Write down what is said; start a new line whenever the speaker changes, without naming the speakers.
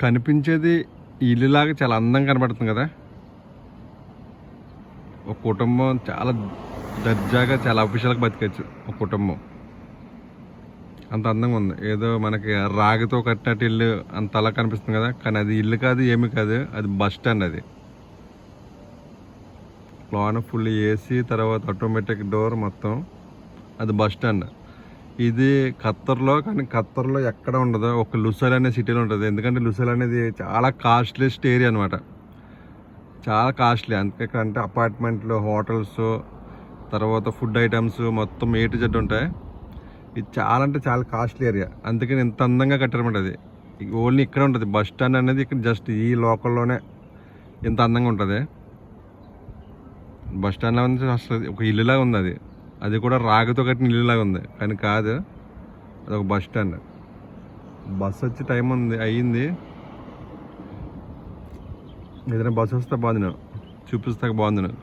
కనిపించేది ఇల్లులాగా చాలా అందంగా కనబడుతుంది కదా. ఒక కుటుంబం చాలా దర్జాగా చాలా అఫీషియల్గా బతికచ్చు ఒక కుటుంబం. అంత అందంగా ఉంది. ఏదో మనకి రాగితో కట్టినట్టు ఇల్లు అంత అలా కనిపిస్తుంది కదా. కానీ అది ఇల్లు కాదు ఏమి కాదు. అది బస్ స్టాండ్ అది. లోన ఫుల్ ఏసీ తర్వాత ఆటోమేటిక్ డోర్ మొత్తం. అది బస్ స్టాండ్. ఇది ఖత్తర్లో కానీ ఖత్తర్లో ఎక్కడ ఉండదు. ఒక లుసల్ అనే సిటీలో ఉంటుంది. ఎందుకంటే లుసల్ అనేది చాలా కాస్ట్లీస్ట్ ఏరియా అనమాట చాలా కాస్ట్లీ అందుకే అంటే అపార్ట్మెంట్లు హోటల్స్ తర్వాత ఫుడ్ ఐటమ్స్ మొత్తం ఏ టు జెడ్ ఉంటాయి. ఇది చాలా అంటే చాలా కాస్ట్లీ ఏరియా అందుకని ఇంత అందంగా కట్టారన్నమాట అది. ఓన్లీ ఇక్కడ ఉంటుంది. బస్ స్టాండ్ అనేది ఇక్కడ జస్ట్ ఈ లోకల్లోనే ఇంత అందంగా ఉంటుంది. బస్ స్టాండ్లో అసలు ఒక ఇల్లులాగా ఉంది అది. అది కూడా రాగితో కట్టిన ఇల్లులాగా ఉంది. కానీ కాదు అది ఒక బస్ స్టాండ్. బస్ వచ్చి టైం ఉంది అయ్యింది. ఏదైనా బస్సు వస్తే బాగుంది చూపిస్తాక బాగుంది నాకు